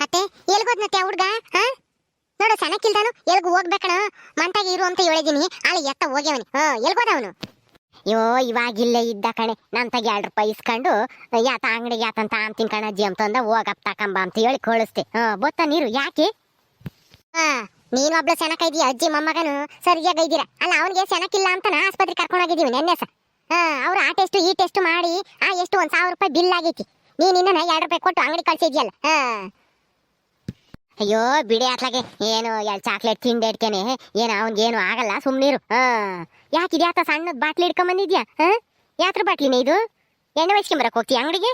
ಅತ್ತೆ ಎಲ್ಗೋದ್ನತ್ತೆ ಹುಡ್ಗ? ಹಾ? ನೋಡು, ಸಣ್ಣಕ್ಕಿಲ್ದಾನು ಎಲ್ಗೂ ಹೋಗ್ಬೇಕಣ? ಮಂಟಾಗಿ ಇರು ಅಂತ ಹೇಳಿದೀನಿ. ಅಲ್ಲಿ ಎತ್ತ ಹೋಗ್ಯವನಿ. ಹಾ ಎಲ್ಗೋದ ಅವನು? ಅಯ್ಯೋ ಇವಾಗಿಲ್ಲೇ ಇದ್ದ ಕಣೆ. ನನ್ ತಗ ಎರಡು ರೂಪಾಯಿ ಇಸ್ಕೊಂಡು ಯಾತ, ಅಂಗಡಿಗೆ ಯಾತಂತ ಆಮ್ ತಿನ್ಕಣ ಅಜ್ಜಿ ಅಂತಂದ ಹೋಗಪ್ಪ ತಕಂಬ ಅಂತ ಹೇಳಿ ಕಳಿಸ್ತೆ ಹಾ, ಬೊತ್ತ ನೀರು, ಯಾಕೆ? ಹಾ ನೀನು ಒಬ್ಳು ಇದೀಯ, ಅಜ್ಜಿ ಮೊಮ್ಮಗನು? ಸರಿಯಾಗಿ ಇದ್ದೀರ. ಅಲ್ಲ, ಅವನಿಗೆ ಅಂತ ನಾ ಆಸ್ಪತ್ರೆ ಕರ್ಕೊಂಡು ಹೋಗಿದೀವಿ ನೆನ್ನೆ ಸ ಹಾ, ಅವ್ರು ಆ ಟೆಸ್ಟ್, ಈ ಟೆಸ್ಟ್ ಮಾಡಿ, ಆ ಎಷ್ಟು ಒಂದ್ ಸಾವಿರ ರೂಪಾಯಿ ಬಿಲ್ ಆಗೈತಿ. ನೀನ್ ಇನ್ನೂ ಎರಡು ರೂಪಾಯಿ ಕೊಟ್ಟು ಅಂಗಡಿ ಕಳ್ಸಿದ್ಯಲ್ಲ. ಹಾ. ಅಯ್ಯೋ, ಬಿಡಿ ಆತ್ಲಾಗೆ. ಏನು ಎರಡು ಚಾಕ್ಲೇಟ್ ತಿಂಡಿ ಇಡ್ಕೇನೆ ಏನು ಅವನಿಗೇನು ಆಗಲ್ಲ, ಸುಮ್ನಿರು. ಹಾ. ಯಾಕಿದೆ ಯಾತ ಸಣ್ಣದ ಬಾಟ್ಲಿ ಇಡ್ಕೊಂಬಂದಿದ್ಯಾ ಹಾಂ? ಯಾತ್ರ ಬಾಟ್ಲಿನೇ ಇದು? ಎಣ್ಣೆ ಬರಕ್ ಹೋಗ್ತೀಯ ಅಂಗಡಿಗೆ?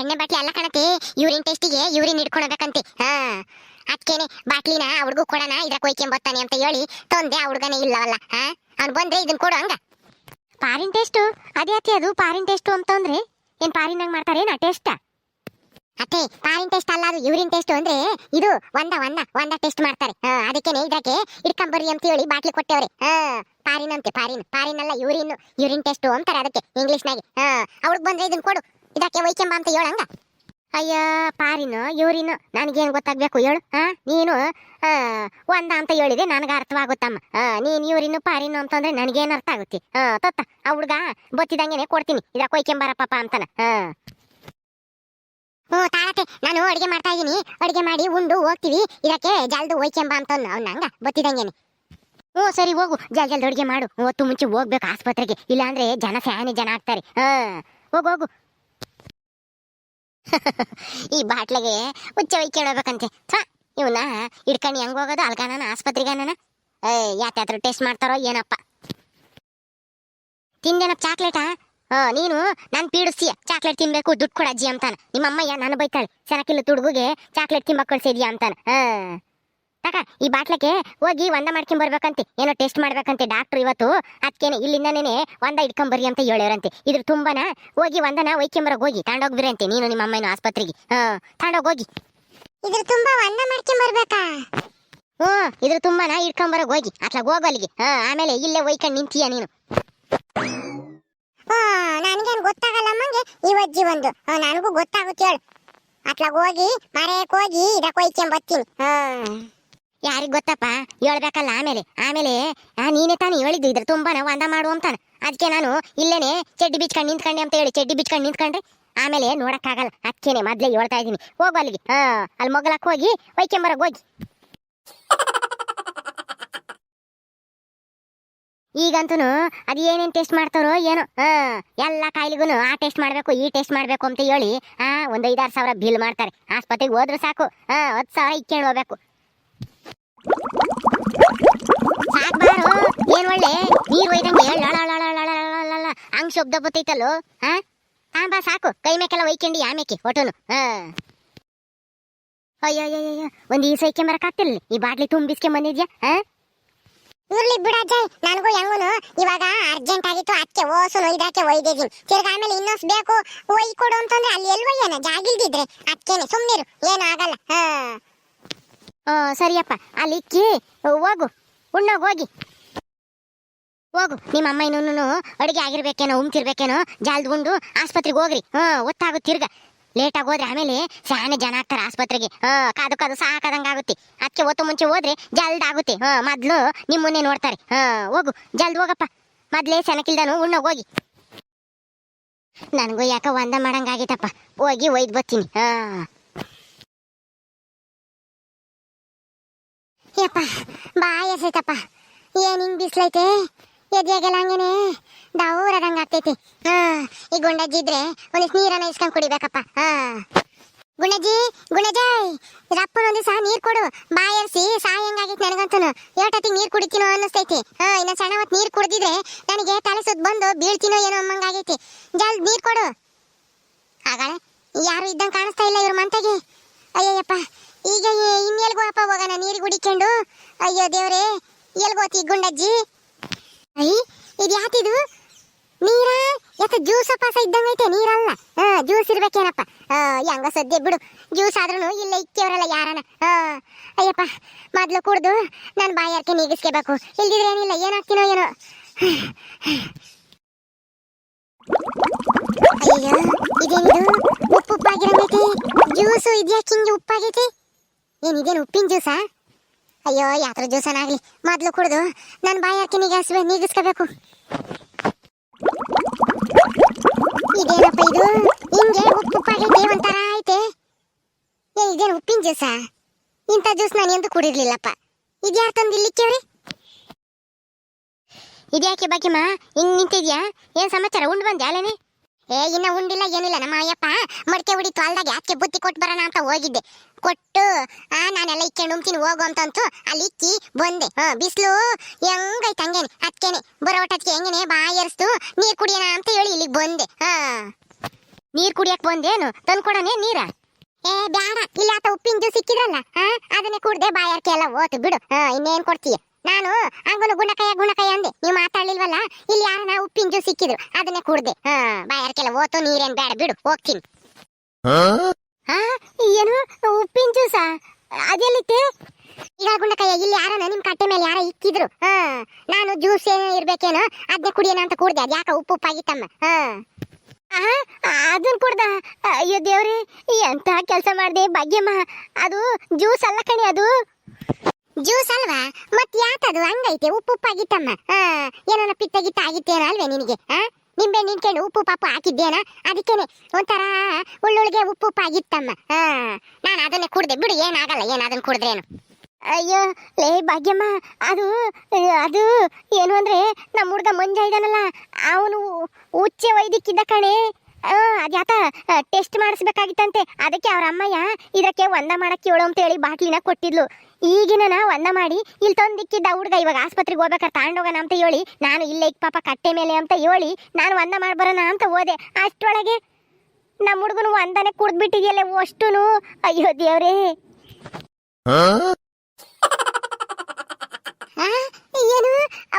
ಎಣ್ಣೆ ಬಾಟ್ಲಿ ಅಲ್ಲ ಕಣತೆ ಯೂರಿನ್ ಟೆಸ್ಟಿಗೆ ಯೂರಿನ್ ಇಡ್ಕೊಳ್ಬೇಕಂತೆ ಹಾ. ಅದಕ್ಕೇನೆ ಬಾಟ್ಲಿನ ಹುಡುಗ ಕೊಡೋಣ ಇದ್ರ ಕೊಯ್ಕೊಂಬರ್ತಾನೆ ಅಂತ ಹೇಳಿ ತೊಂದೆ ಆ ಹುಡುಗನೇ ಇಲ್ಲವಲ್ಲ. ಹಾ? ಅವ್ನು ಬಂದ್ರೆ ಇದನ್ನ ಕೊಡು ಹಂಗ. ಪಾರಿನ್ ಟೇಸ್ಟು ಅದೇ ಅತಿ ಅದು, ಪಾರಿನ್ ಟೆಸ್ಟು ಅಂತಂದ್ರೆ? ಏನ್ ಪಾರಿನಾಗ ನಾ ಟೆಸ್ಟ್ ಅತ್ತೆ ಪಾರಿನ್ ಟೆಸ್ಟ್ ಅಲ್ಲ ಅದು ಯೂರಿನ್ ಟೆಸ್ಟ್ ಅಂದ್ರೆ ಇದು ಒಂದ ಒಂದ ಒಂದ ಟೆಸ್ಟ್ ಮಾಡ್ತಾರೆ. ಅದಕ್ಕೆ ಇದಕ್ಕೆ ಇಡ್ಕೊಂಬರ್ರಿ ಅಂತ ಹೇಳಿ ಬಾಟ್ಲಿ ಕೊಟ್ಟವ್ರೆ. ಪಾರಿನ್ ಅಂತೆ, ಪಾರಿನ್. ಪಾರಿನ್ ಅಲ್ಲ ಯೂರಿನ್ ಯೂರಿನ್ ಟೆಸ್ಟ್ ಅಂತಾರೆ ಅದಕ್ಕೆ ಇಂಗ್ಲಿಷ್ನಾಗೆ ನಾಗೆ ಅವ್ರಿಗೆ ಬಂದ್ರೆ ಇದನ್ನ ಕೊಡು. ಇದಕ್ಕೆ ವೈಕೆಂಬ ಅಂತ ಹೇಳಂಗ. ಅಯ್ಯ, ಪಾರಿನು ಯೂರಿನು ನನಗೇನು ಗೊತ್ತಾಗ್ಬೇಕು ಹೇಳು. ನೀನು ಒಂದ ಅಂತ ಹೇಳಿದೆ ನನಗೆ ಅರ್ಥವಾಗುತ್ತಮ್ಮ. ನೀನ್ ಯೂರಿನು ಪಾರಿನು ಅಂತಂದ್ರೆ ನನಗೇನು ಅರ್ಥ ಆಗುತ್ತೆ. ಹಾ ತತ್ತ ಆ ಹುಡುಗ ಬತ್ತಿದಂಗೆನೆ ಕೊಡ್ತೀನಿ. ಇದಕ್ಕೆ ಕೊಯ್ಕೊಂಬರ ಪಾಪ ಅಂತಾನ. ಹಾ. ಹ್ಞೂ ತಾಳತೆ ನಾನು ಅಡಿಗೆ ಮಾಡ್ತಾ ಇದೀನಿ ಅಡಿಗೆ ಮಾಡಿ ಉಂಡು, ಹೋಗ್ತೀವಿ. ಇದಕ್ಕೆ ಜಲ್ದು ಒಯ್ಕೆಂಬ ಅಂತ ಅವ್ನು ಹಂಗ ಬತ್ತಿದಂಗೆನೆ ಸರಿ, ಹೋಗು. ಜಲ್ ಅಡುಗೆ ಮಾಡು. ಹೊತ್ತು ಮುಂಚೆ ಹೋಗ್ಬೇಕು ಆಸ್ಪತ್ರೆಗೆ. ಇಲ್ಲಾಂದ್ರೆ ಜನ ಫ್ಯಾನಿ ಜನ ಆಗ್ತಾರೆ. ಹೋಗು ಹೋಗು. ಈ ಬಾಟ್ಲಿಗೆ ಹುಚ್ಚ ಒಯ್ಕೊಂಡೋಗ್ಬೇಕಂತೆ ಥಾ ಇವನ್ನ ಹಿಡ್ಕೊಂಡು ಹೆಂಗ್ ಹೋಗೋದು? ಅಲ್ಗಾನ ಆಸ್ಪತ್ರೆಗಾನ ಏ ಯಾತ್ಯಾತ್ರ ಟೆಸ್ಟ್ ಮಾಡ್ತಾರೋ ಏನಪ್ಪ? ತಿಂದೇನಪ್ಪ ಚಾಕ್ಲೇಟಾ? ನೀನು ನಾನು ಪೀಡಿಸ್ತೀಯ. ಚಾಕ್ಲೇಟ್ ತಿನ್ಬೇಕು ದುಡ್ಡು ಕೊಡ ಅಜ್ಜಿ ಅಂತಾನ. ನಿಮ್ಮ ಅಮ್ಮಯ್ಯ ನಾನು ಬೈತಾಳೆ. ಸೆನಕಿಲ್ಲ ತುಡುಗುಗೆ ಚಾಕ್ಲೇಟ್ ತಿಂಬ ಕಳ್ಸಿದ್ಯಾ ಅಂತಾನ. ತಕ ಈ ಬಾಟ್ಲಕ್ಕೆ ಹೋಗಿ ಒಂದ ಮಾಡ್ಕೊಂಡ್ ಬರ್ಬೇಕಂತೆ. ಏನೋ ಟೆಸ್ಟ್ ಮಾಡ್ಬೇಕಂತೆ ಡಾಕ್ಟರ್ ಇವತ್ತು. ಅದಕ್ಕೇನೆ ಇಲ್ಲಿಂದನೇ ಒಂದ ಇಟ್ಕೊಂಬರ್ರಿ ಅಂತ ಹೇಳ್ಯಾರಂತೆ. ಇದ್ರ ತುಂಬನ ಹೋಗಿ ಒಂದನ ಒಯ್ಕೊಂಬರಕ್ ಹೋಗಿ ತಾಂಡೋಗ್ಬಿರಿ ಅಂತೆ. ನೀನು ನಿಮ್ಮ ಅಮ್ಮನ ಆಸ್ಪತ್ರೆಗೆ. ಹಾ ತಾಂಡೋಗ್ ಹೋಗಿ. ಇದ್ರ ತುಂಬಾ ಒಂದ ಮಾಡ್ಕೊಂಬರ್ಬೇಕಾ ಹ್ಞೂ ಇದ್ರ ತುಂಬನ ಇಟ್ಕೊಂಬರಕ್ ಹೋಗಿ. ಅತ್ಲಾಗ ಹೋಗೋ ಅಲ್ಲಿಗೆ. ಹಾ ಆಮೇಲೆ ಇಲ್ಲೇ ಒಯ್ಕೊಂಡ್ ನಿಂತೀಯ ನೀನು. ಇವಜ್ಜಿ ಒಂದು. ನನಗೂ ಗೊತ್ತಾಗುತ್ತೆ ಹೇಳು. ಅಟ್ಲಾಗ ಹೋಗಿ, ಮರೆಯಕ್ಕೆ ಹೋಗಿ ಇದಕ್ಕೆ ಹೋಯ್ಕೊಂಬತ್ತೀನಿ ಯಾರಿಗ್ ಗೊತ್ತಪ್ಪ? ಹೇಳ್ಬೇಕಲ್ಲ ಆಮೇಲೆ. ಆಮೇಲೆ ನೀನೇ ತಾನೇ ಹೇಳಿದ್ದು ಇದ್ರ ನಾವು ಒಂದ ಮಾಡು ಅಂತಾನೆ. ಅದಕ್ಕೆ ನಾನು ಇಲ್ಲೇನೆ ಚಡ್ಡಿ ಬಿಚ್ಕೊಂಡು ನಿಂತ್ಕೊಂಡೆ ಅಂತ ಹೇಳಿ, ಚಡ್ಡಿ ಬಿಚ್ಕೊಂಡು ನಿಂತ್ಕೊಂಡ್ರೆ ಆಮೇಲೆ ನೋಡಕ್ಕಾಗಲ್ಲ. ಅದಕ್ಕೇನೆ ಮೊದಲೇ ಹೇಳ್ತಾ ಇದೀನಿ ಹೋಗು ಅಲ್ಲಿಗೆ. ಹಾಂ, ಅಲ್ಲಿ ಮೊಗಲಕ್ಕೆ ಹೋಗಿ ಒಯ್ಕೊಂಬರಕ್ ಹೋಗಿ. ಈಗಂತೂ ಅದು ಏನೇನು ಟೆಸ್ಟ್ ಮಾಡ್ತಾರೋ ಏನೋ, ಹಾ, ಎಲ್ಲ ಕಾಯಿಲೆಗೂ ಆ ಟೆಸ್ಟ್ ಮಾಡಬೇಕು, ಈ ಟೆಸ್ಟ್ ಮಾಡಬೇಕು ಅಂತ ಹೇಳಿ, ಆ, ಒಂದ್ ಐದಾರು ಸಾವಿರ ಬಿಲ್ ಮಾಡ್ತಾರೆ. ಆಸ್ಪತ್ರೆಗೆ ಹೋದ್ರೆ ಸಾಕು, ಹಾ, ಹತ್ತು ಸಾವಿರ ಇಕ್ಕೊಂಡು ಹೋಗ್ಬೇಕು. ಸಾಕ್ ಬಾರು, ಏನ್ ಒಳ್ಳೆ, ನೀರು ಒಯ್ದಂಗೆ ಹಂಗ್ ಶಬ್ದ ಬತ್ತೈತಲ್ಲೋ ಹಾ ಹಾ ಬಾ ಸಾಕು ಕೈ ಮೇಕೆಲ್ಲ ಒಯ್ಕೊಂಡು ಆಮೇಕೆ ಒಟೋನು ಹಾ ಅಯ್ಯೋ ಅಯ್ಯೋ ಅಯ್ಯೋ ಒಂದ್ ಈ ಸೈಕೊಂಬರಕ್ಕಾಗ್ತಿಲ್ಲ ಈ ಬಾಟ್ಲಿ ತುಂಬಿಸ್ಕೆ ಬಂದಿದ್ಯಾ ಹಾ ಇರ್ಲಿ ಬಿಡ ಅಜ್ಜಯ್ ನನಗೂ ಹೆಂಗೂನು. ಇವಾಗ ಅರ್ಜೆಂಟ್ ಆಗಿತ್ತು, ಅದಕ್ಕೆ ಓಸು ಒಯ್ದಾಕೆ ಒಯ್ದಿದ್ದೀನಿ. ತಿರ್ಗ ಆಮೇಲೆ ಇನ್ನೊಸ್ ಬೇಕು. ಒಯ್ ಕೊಡು ಅಂತಂದ್ರೆ ಅಲ್ಲಿ ಎಲ್ಲಿ ಒಯ್ಯನ ಜಾಗಿಲ್ದಿದ್ರೆ ಅದಕ್ಕೇನೆ ಸುಮ್ಮನಿರು ಏನು ಆಗಲ್ಲ. ಹಾ. ಸರಿಯಪ್ಪ. ಅಲ್ಲಿ ಇಕ್ಕಿ, ಹೋಗು. ಉಣ್ಣೋಗಿ ಹೋಗಿ. ಹೋಗು. ನಿಮ್ಮ ಅಮ್ಮ ಇನ್ನೂ ಅಡುಗೆ ಆಗಿರ್ಬೇಕೇನೋ ಉಮ್ತಿರ್ಬೇಕೇನೋ ಜಾಲ್ದು ಉಂಡು, ಆಸ್ಪತ್ರೆಗೆ ಹೋಗ್ರಿ. ಹಾ ಒತ್ತಾಗು ತಿರ್ಗ. ಲೇಟಾಗಿ ಹೋದ್ರೆ ಆಮೇಲೆ ಶಾನೆ ಜನ ಆಗ್ತಾರೆ ಆಸ್ಪತ್ರೆಗೆ. ಹಾ, ಕಾದು ಕಾದು ಸಾಕಾದಂಗೆ ಆಗುತ್ತೆ. ಅದಕ್ಕೆ ಒತ್ತು ಮುಂಚೆ ಹೋದ್ರೆ ಜಲ್ದ್ ಆಗುತ್ತೆ. ಹಾ, ಮೊದ್ಲು ನಿಮ್ಮನ್ನೇ ನೋಡ್ತಾರೆ. ಹಾ, ಹೋಗು, ಜಲ್ದ್ ಹೋಗಪ್ಪ. ಮೊದ್ಲೇ ಸೆನಕಿಲ್ದನು ಉಣ್ಣೋಗಿ ಹೋಗಿ. ನನಗೂ ಯಾಕ ಒಂದ ಮಾಡಂಗಾಗಿತ್ತಪ್ಪ ಹೋಗಿ ಒಯ್ದು ಬರ್ತೀನಿ. ಹಾ. ಯಪ್ಪ, ಬಾಯ್ ಎಸೈತಪ್ಪ. ಏನ್ ಬಿಸ್ಲೈತೆ? ಎದೆಯಾಗಲ್ಲ ಹಂಗೇನೆ? ದೌರದಂಗ ಆಗ್ತೈತಿ. ಹಾ, ಈ ಗುಂಡಜ್ಜಿ ಇದ್ರೆ ಒಂದಿಷ್ಟು ನೀರನ್ನ ಇಸ್ಕೊಂಡ್ ಕುಡಿಬೇಕಪ್ಪ. ಹಾ. ಗುಣಜ್ಜಿ ಗುಣಜಾಯ್ ಒಂದು ಸಹ ನೀರ್ ಕೊಡು. ಬಾಯರ್ಸಿ ಸಾಯಂಗಾಗಿತ್ತು ನನಗಂತನು. ಏಟತ್ತಿಗೆ ನೀರ್ ಕುಡಿತೀನೋ ಅನ್ನಿಸ್ತೈತಿ. ಹಾ, ಇನ್ನ ಸಣ್ಣ ಹೊತ್ತು ನೀರ್ ಕುಡ್ದಿದ್ರೆ ನನಗೆ ತಲೆ ಸುತ್ತ ಬಂದು ಬೀಳ್ತೀನೋ ಏನೋ ಅಮ್ಮಂಗಾಗೈತಿ ಜಲ್ದಿ ನೀರ್ ಕೊಡು. ಹಾಗಾಳೆ ಯಾರು ಇದ್ದಂಗೆ ಕಾಣಿಸ್ತಾ ಇಲ್ಲ ಇವ್ರ ಮಂತೆಗೆ. ಅಯ್ಯಯ್ಯಪ್ಪ, ಈಗ ಇನ್ನೆಲ್ಗೋಪ್ಪ ಹೋಗೋಣ ನೀರು ಕುಡಿಕೊಂಡು. ಅಯ್ಯೋ ದೇವ್ರೆ ಎಲ್ಗೋತಿ ಗುಂಡಜ್ಜಿ? ಅಯ್ಯ ಇದು? ಯಾತಿದು ಯಾಕ ಜ್ಯೂಸ್ ಪಾಸ ಇದ್ದಂಗೈತೆ ನೀರಲ್ಲ. ಹಾ ಜ್ಯೂಸ್ ಇರ್ಬೇಕೇನಪ್ಪ. ಹೆಂಗ ಸದ್ಯ ಬಿಡು. ಜ್ಯೂಸ್ ಆದ್ರೂ ಇಲ್ಲ ಇಕ್ಕೇವ್ರಲ್ಲ ಯಾರನ. ಅಯ್ಯಪ್ಪ, ಮೊದ್ಲು ಕುಡ್ದು ನಾನು ಬಾಯಾರ್ಕೆ ನೀಗಿಸ್ಕೋಬೇಕು. ಇಲ್ದಿದ್ರೆ ಏನಿಲ್ಲ, ಏನಾಗ್ತೀನೋ ಏನೋ. ಅಯ್ಯೋ, ಇದೇನಿದು? ಉಪ್ಪು ಉಪ್ಪಾಗಿರಂಗೈತಿ ಜ್ಯೂಸು ಇದ್ಯಾಕೆ ಹಿಂಗೆ ಉಪ್ಪಾಗೈತಿ? ಏನಿದೇನು ಉಪ್ಪಿನ ಜ್ಯೂಸಾ ಅಯ್ಯೋ, ಯಾತ್ರ ಜ್ಯೂಸನಾಗ್ಲಿ ಮೊದ್ಲು ಕುಡ್ದು ನನ್ನ ಬಾಯಾರ್ಕೆ ನಿಗಾಸುವೆ ನೀಗಿಸ್ಕೋಬೇಕು. ಇದೇನಪ್ಪ ಇದು? ಹಿಂಗೆ ಉಪ್ಪು ಉಪ್ಪಾಗೈತೆ ಒಂಥರ ಐತೆ ಏ, ಇದೇನು ಉಪ್ಪಿನ ಜ್ಯೂಸಾ? ಇಂಥ ಜ್ಯೂಸ್ ನಾನು ಎಂದು ಕುಡಿರ್ಲಿಲ್ಲಪ್ಪ. ಇದ್ಯಾರು ತಂದು ಇಲ್ಲಿಕ್ಕೇವ್ರಿ ಇದ್ಯಾಕೆ ಬಾಕಿಮ್ಮ? ಹಿಂಗೆ ನಿಂತಿದ್ಯಾ? ಏನು ಸಮಾಚಾರ, ಉಂಡು ಬಂದ್ಯಾ ಅಲ್ಲೇನೆ? ಏ, ಇನ್ನ ಉಂಡಿಲ್ಲ, ಏನಿಲ್ಲ. ನಮ್ಮ ಅಯ್ಯಪ್ಪ ಮಡಕೆ ಹೊಡಿ ತೊಳ್ದಾಗ ಯಾಕೆ ಬುತ್ತಿ ಕೊಟ್ಟು ಬರೋಣ ಅಂತ ಹೋಗಿದ್ದೆ. ಕೊಟ್ಟು, ಆ, ನಾನೆಲ್ಲ ಇಕ್ಕೊಂಡು ಉಮ್ತೀನಿ ಹೋಗು ಅಂತಂತು ಅಲ್ಲಿ ಇಕ್ಕಿ ಬಂದೆ. ಹ, ಬಿಸಿಲು ಹೆಂಗೈತೆ ಹಂಗೇನೆ ಅದಕ್ಕೇನೆ ಬರೋ ಒಟ್ಟಕ್ಕೆ ಹೆಂಗೇನೆ, ಬಾಯಿ ಏರಿಸ್ತು ನೀರ್ ಕುಡಿಯೋಣ ಅಂತ ಹೇಳಿ ಇಲ್ಲಿಗೆ ಬಂದೆ. ಹಾ. ನೀರ್ ಕುಡಿಯಕ್ಕೆ ಬಂದೇನು? ತಂದ್ಕೊಡನೆ ನೀರ? ಏ, ಬ್ಯಾಡ. ಇಲ್ಲ ಆತ ಉಪ್ಪಿನ ಜ್ಯೂಸ್ ಸಿಕ್ಕಿದ್ರಲ್ಲ ಹಾ ಅದನ್ನೇ ಕುಡ್ದೆ ಬಾಯಾರ್ಕೆ ಎಲ್ಲ ಓತು ಬಿಡು. ಹಾ, ಇನ್ನೇನ್ ಕೊಡ್ತೀಯ? ನಾನು ಹಂಗನು ಗುಣಕಯ್ಯ ಗುಣಕಯ್ಯ ಅಂದೆ. ನೀವು ಮಾತಾಡ್ಲಿಲ್ವಲ್ಲ? ಇಲ್ಲಿ ಯಾರನ ಉಪ್ಪಿನ ಜ್ಯೂಸ್ ಸಿಕ್ಕಿದ್ರು ಅದನ್ನೇ ಕುಡ್ದೆ. ಹಾ ಬಾಯಾರ್ಕೆಲ್ಲ ಓತು ನೀರೇನ್ ಬೇಡ ಬಿಡು ಹೋಗ್ತೀನಿ. ಹಾ? ಏನು ಉಪ್ಪಿನ ಜ್ಯೂಸ ಅದೆಲ್ಲಿತ್ತೆ? ಈಗ ಗುಂಡಕಯ್ಯ ಇಲ್ಲಿ ಯಾರನ ನಿಮ್ ಕಟ್ಟೆ ಮೇಲೆ ಯಾರ ಇಕ್ಕಿದ್ರು. ಹಾ ನಾನು ಜ್ಯೂಸ್ ಏನ ಇರ್ಬೇಕೇನೋ ಅದನ್ನೇ ಕುಡಿಯೋಣ ಅಂತ ಕುಡ್ದೆ. ಅದ್ಯಾಕ ಉಪ್ಪು ಉಪ್ಪಾಗಿತ್ತಮ್ಮ. ಹಾ. ಅದನ್ನ ಕುಡ್ದ? ಅಯ್ಯೋ ದೇವ್ರಿ ಎಂತ ಕೆಲಸ ಮಾಡ್ದೆ? ಭಾಗ್ಯಮ್ಮ ಅದು ಜ್ಯೂಸ್ ಅಲ್ಲ ಕಣಿ ಅದು. ಜ್ಯೂಸ್ ಅಲ್ವಾ? ಮತ್ ಯಾತದು ಹಂಗೈತೆ, ಉಪ್ಪು ಉಪ್ಪಾಗಿತ್ತಮ್ಮ ಏನೋ ಪಿತ್ತ ಗಿತ್ತ ಆಗಿತ್ತೇನ ಅಲ್ವೇ ನಿನಗೆ? ನಿಂಬೆ ನಿಂತ್ಕೊಂಡು ಉಪ್ಪು ಪಾಪು ಹಾಕಿದ್ದೇನ ಅದಕ್ಕೇನೆ ಒಂಥರ ಉಳ್ಳುಳ್ಳಿಗೆ ಉಪ್ಪು ಆ, ನಾನು ಅದನ್ನೇ ಕುಡ್ದೆ. ಬಿಡು, ಏನಾಗಲ್ಲ ಏನು ಅದನ್ನ ಕುಡಿದ್ರೇನು. ಅಯ್ಯೋ, ಲೇ ಭಾಗ್ಯಮ್ಮ, ಅದು ಅದು ಏನು ಅಂದ್ರೆ ನಮ್ಮ ಹುಡುಗ ಮಂಜ ಇದ್ದಾನಲ್ಲ ಅವನು ಉಚ್ಚೆ ವೈದ್ಯಕ್ಕಿದ್ದ ಕಣೆ. ಅದ್ಯಾತ ಟೆಸ್ಟ್ ಮಾಡಿಸ್ಬೇಕಾಗಿತ್ತಂತೆ. ಅದಕ್ಕೆ ಅವ್ರ ಅಮ್ಮಯ್ಯ ಇದಕ್ಕೆ ಒಂದ ಮಾಡಕ್ಕೆ ಹೇಳು ಅಂತ ಹೇಳಿ ಬಾಟ್ಲಿನ ಕೊಟ್ಟಿದ್ಲು. ಈಗಿನ ಒಂದ ಮಾಡಿ ಇಲ್ಲಿ ತಂದಿಕ್ಕಿದ್ದ ಹುಡ್ಗ ಇವಾಗ ಆಸ್ಪತ್ರೆಗೆ ಹೋಗ್ಬೇಕಾದ್ರೆ ತಗೊಂಡೋಗೋಣ ಅಂತ ಹೇಳಿ ನಾನು ಇಲ್ಲೇ ಇಕ್ ಪಾಪ ಕಟ್ಟೆ ಮೇಲೆ ಅಂತ ಹೇಳಿ ನಾನು ಒಂದ ಮಾಡ್ಬರೋಣ ಅಂತ ಹೋದೆ. ಅಷ್ಟರೊಳಗೆ ನಮ್ಮ ಹುಡುಗನು ಒಂದನೆ ಕುಡ್ದ್ಬಿಟ್ಟಿದೆಯಲ್ಲ ಅಷ್ಟುನು. ಅಯ್ಯೋ ದೇವ್ರೇ.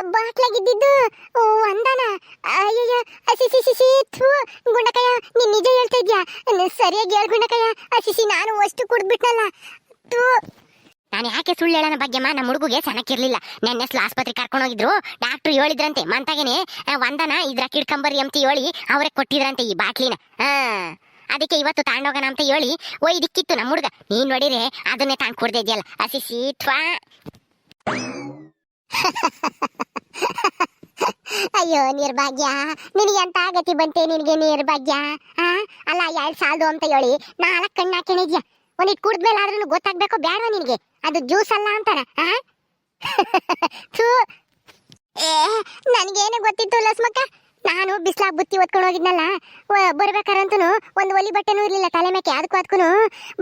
ಬಾಟ್ಲಾಗಿದ್ದಿದ್ದು ಅಂದಾನ? ಅಯ್ಯಯ್ಯ ಸಿಸಿ ಸಿಸಿ ಥೂ, ಗುಂಡಕಯ್ಯ, ನೀನ್ ನಿಜ ಹೇಳ್ತಾ ಇದ್ಯಾ? ಸರಿಯಾಗಿ ಹೇಳ್ ಗುಂಡಕಯ್ಯ. ಸಿಸಿ ನಾನು ಅಷ್ಟು ಕುಡ್ದ್ಬಿಟ್ನಲ್ಲ. ಥೂ. ನಾನು ಯಾಕೆ ಸುಳ್ಳು ಹೇಳೋಣ ಭಾಗ್ಯಮ್ಮ ನಮ್ಮ ಹುಡುಗಿಗೆ ಸನಕ್ಕಿರ್ಲಿಲ್ಲ ನೆನ್ನೆ ಸ್ಲ ಆಸ್ಪತ್ರೆ ಕರ್ಕೊಂಡು ಹೋಗಿದ್ರು. ಡಾಕ್ಟ್ರು ಹೇಳಿದ್ರಂತೆ. ಮಂತಾಗೇನೆ ವಂದನ, ಇದ್ರ ಕಿಡ್ಕಂಬರಿ ಅಂತ ಹೇಳಿ ಅವರೇ ಕೊಟ್ಟಿದ್ರಂತೆ ಈ ಬಾಟ್ಲಿನ. ಹಾ. ಅದಕ್ಕೆ ಇವತ್ತು ತಗೊಂಡೋಗೋಣ ಅಂತ ಹೇಳಿ ಇದಕ್ಕಿತ್ತು ನಮ್ಮ ಹುಡುಗ. ನೀನ್ ನೋಡಿದ್ರೆ ಅದನ್ನೇ ತಾಂಡ್ ಕುಡ್ದೆ ಇದೆಯಲ್ಲ ಅಸಿಸಿ ಥ್ವಾ ಅಯ್ಯೋ, ನಿರ್ಭಾಗ್ಯ. ನಿನಗೆ ಅಂತ ಗತಿ ಬಂತೆ? ನಿನಗೆ ನಿರ್ಭಾಗ್ಯ. ಆ? ಅಲ್ಲ, ಎರಡು ಸಾಲದು ಅಂತ ಹೇಳಿ ನಾಲ್ಕು ಕಣ್ಣು ಹಾಕೊಂಡಿದ್ಯಾ ಒಂದಿಟ್ ಕುಡ್ದ್ಮೇಲೆ ಆದ್ರೂ ಗೊತ್ತಾಗ್ಬೇಕು ಬೇಡವ ನಿನಗೆ? ಅದು ಜ್ಯೂಸ್ ಅಲ್ಲ ಅಂತಾರ ಆ? ಥೂ. ಏ, ನನಗೇನು ಗೊತ್ತಿತ್ತು ಲಸ್ಮಕ್ಕ? ನಾನು ಬಿಸ್ಲಾಗ ಬುತ್ತಿ ಓದ್ಕೊಂಡು ಹೋಗಿದ್ನಲ್ಲ ಬರ್ಬೇಕಾರಂತೂ ಒಂದು ಒಲಿ ಬಟ್ಟೆನೂ ಇರ್ಲಿಲ್ಲ ತಲೆ ಮೇಕೆ ಅದಕ್ಕೂ ಅದಕ್ಕೂ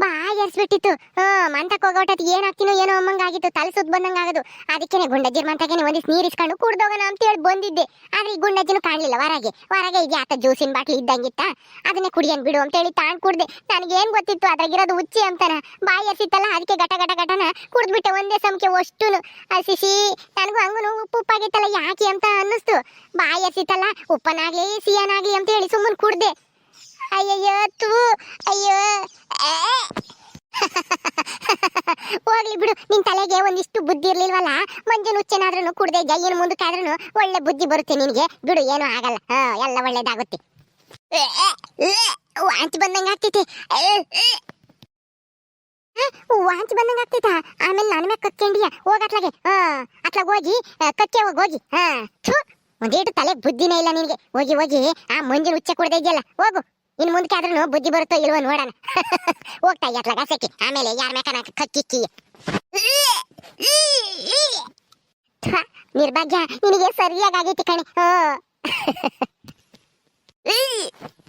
ಬಾ ಎರ್ಸ್ಬಿಟ್ಟಿತ್ತು. ಹಾ ಮಂತಕ್ಕೆ ಹೋಗೋಟತ್ ಏನ್ ಹಾಕ್ತೀನೋ ಏನೋ ಅಮ್ಮಂಗಾಗಿತ್ತು, ತಲೆ ಸುತ್ತ ಬಂದಂಗ ಆಗೋದು. ಅದಕ್ಕೇನೆ ಗುಂಡಜ್ಜಿರ್ ಮಂತಕೇನೆ ಒಂದಿಷ್ಟು ನೀರ್ ಇಸ್ಕೊಂಡು ಕುಡ್ದೋಗೋಣ ಅಂತ ಹೇಳಿ ಬಂದಿದ್ದೆ. ಆದ್ರೆ ಈ ಗುಂಡಜ್ಜಿನೂ ಕಾಣ್ಲಿಲ್ಲ, ಹೊರಗೆ. ಹೊರಗೆ ಇದೆ ಆತ ಜ್ಯೂಸಿನ ಬಾಟ್ಲಿ ಇದ್ದಂಗಿತ್ತ? ಅದನ್ನೇ ಕುಡಿಯನ್ ಬಿಡು ಅಂತ ಹೇಳಿ ತಾಂಡ್ ಕುಡ್ದೆ. ನನಗೇನು ಗೊತ್ತಿತ್ತು, ಅದ್ರಾಗಿರೋದು ಉಚ್ಚಿ ಅಂತಾನ. ಬಾಯಿ ಎಸಿತ್ತಲ್ಲ ಅದಕ್ಕೆ ಗಟ ಗಟ ಗಟನ ಕುಡ್ದ್ಬಿಟ್ಟೆ ಒಂದೇ ಸಮಕ್ಕೆ ಅಷ್ಟು ಹಸಿಸಿ ನನಗೂ ಹಂಗೂ ಉಪ್ಪು ಉಪ್ಪಾಗಿತ್ತಲ್ಲ, ಯಾಕೆ ಅಂತ ಅನ್ನಿಸ್ತು. ಬಾಯಿ ಎಸಿತ್ತಲ್ಲ ಉಪ್ಪನಾಗ್ಲಿ, ಸಿಹಿಯನಾಗ್ಲಿ ಅಂತ ಹೇಳಿ ಸುಮ್ಮನೆ ಕುಡ್ದೆ. ಅಯ್ಯಯ್ಯೋ ತೂ ಅಯ್ಯೋ ಹೋಗ್ಲಿ ಬಿಡು, ನಿನ್ ತಲೆಗೆ ಒಂದಿಷ್ಟು ಬುದ್ಧಿ ಇರ್ಲಿಲ್ವಲ್ಲ? ಮಂಜನ್ ಹುಚ್ಚನಾದ್ರೂ ಕುಡ್ದೆ ಜೈಯನ್ ಮುಂದಕ್ಕಾದ್ರೂ ಒಳ್ಳೆ ಬುದ್ಧಿ ಬರುತ್ತೆ ನಿನಗೆ. ಬಿಡು, ಏನೂ ಆಗಲ್ಲ. ಹಾ, ಎಲ್ಲ ಒಳ್ಳೇದಾಗುತ್ತೆ. ವಾಂತಿ ಬಂದಂಗ ಆಗ್ತೈತೆ. ಏ. ಬಂದಂಗ ಆಗ್ತೈತ? ಆಮೇಲೆ ನಾನು ಮೇಲೆ ಕಕ್ಕೊಂಡಿಯ? ಹೋಗತ್ಲಾಗೆ ಹಾ, ಅತ್ಲಾಗ ಹೋಗಿ ಕಕ್ಕೆ ಹೋಗಿ ಹೋಗಿ. ಹಾ ಒಂದೇಟು ತಲೆ ಬುದ್ಧಿನೇ ಇಲ್ಲ ನಿನಗೆ. ಹೋಗಿ ಹೋಗಿ ಆ ಮಂಜಿನ ಹುಚ್ಚ ಕುಡ್ದೆ ಇದೆಯಲ್ಲ ಹೋಗು. ಇನ್ ಮುಂದಕ್ಕೆ ಆದ್ರೂ ಬುದ್ಧಿ ಬರುತ್ತೋ ಇಲ್ವೋ ನೋಡೋಣ. ಹೋಗ್ತಾ ಅತ್ಲಾಗ ಹಸಕ್ಕೆ ಆಮೇಲೆ ಯಾರ ಮೇಕನ ಕಕ್ಕಿಕ್ಕಿ ಥು, ನಿರ್ಭಾಗ್ಯ ನಿನಗೆ ಸರಿಯಾಗಿ ಆಗೈತಿ ಕಣೆ.